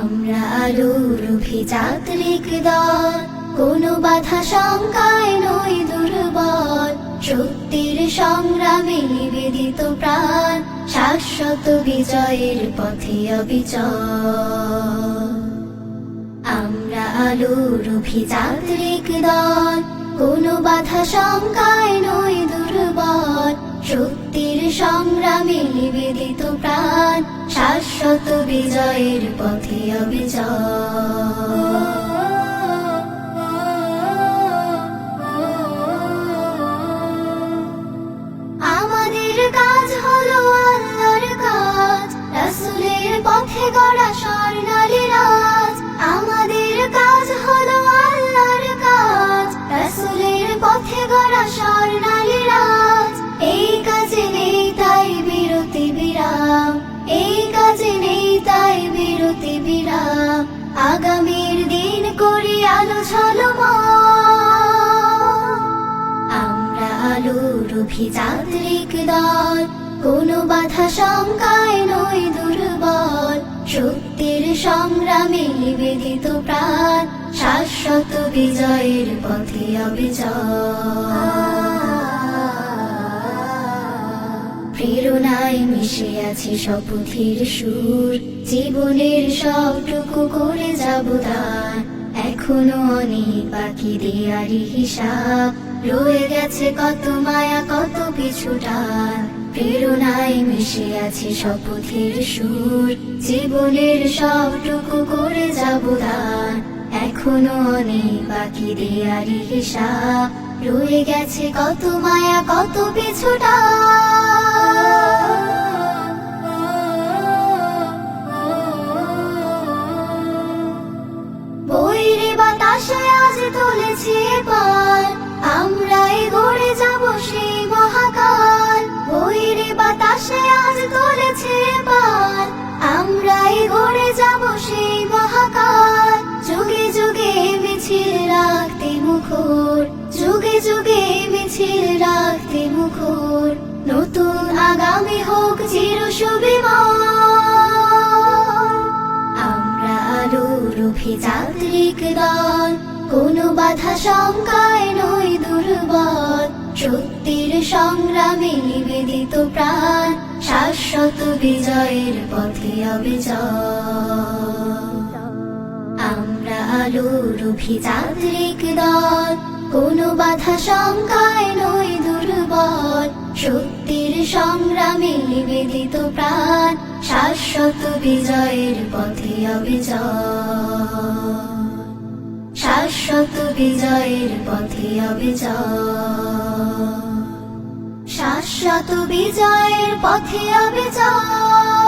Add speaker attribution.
Speaker 1: আলোর অভিযাত্রিক দল, কোনো বাধা শঙ্কায় নই দুর্বল। সত্যের সংগ্রামে নিবেদিত প্রাণ, শাশ্বত বিজয়ের পথে অবিচল। আমরা আলোর অভিযাত্রিক দল, কোনো বাধা শঙ্কায় নই দুর্বল। সত্যের সংগ্রামে নিবেদিত প্রাণ, শাশ্বত বিজয়ের পথে অবিচল। আমাদের কাজ হলো আল্লাহর কাজ, রাসূলের পথে গড়া আমরা আলোর অভিযাত্রিক দল। কোনো বাধা শঙ্কায় নই দুর্বল। সত্যের সংগ্রামে নিবেদিত প্রাণ। শাশ্বত বিজয়ের পথে অবিচল। প্রেরণায় মিশে আছে শপথের সুর। জীবনের সবটুকু করে যাব দান। এখনও অনেক বাকি দেয়ারি হিসাব। রয়ে গেছে কত মায়া, কত পিছুটান প্রেরণায় মিশে আছে শপথের সুর। জীবনের সবটুকু করে যাব দান এখনও অনেক বাকি দেয়ারি হিসাব। রয়ে গেছে কত মায়া, কত পিছুটা মুখর, যুগে যুগে মিছিল রাখতে মুখর, নতুন আগামী হোক চির আমরা আলোর অভিযাত্রিক দল, কোনো বাধা শঙ্কায় নই দুর্বল। সত্যের সংগ্রামে নিবেদিত প্রাণ, শাশ্বত বিজয়ের পথে অবিচল। আলোর অভিযাত্রিক দল। কোনো বাধা শঙ্কায় নই দুর্বল। সত্যের সংগ্রামে নিবেদিত প্রাণ। শাশ্বত বিজয়ের পথে অবিচল। শাশ্বত বিজয়ের পথে অবিচল। শাশ্বত বিজয়ের পথে অবিচল।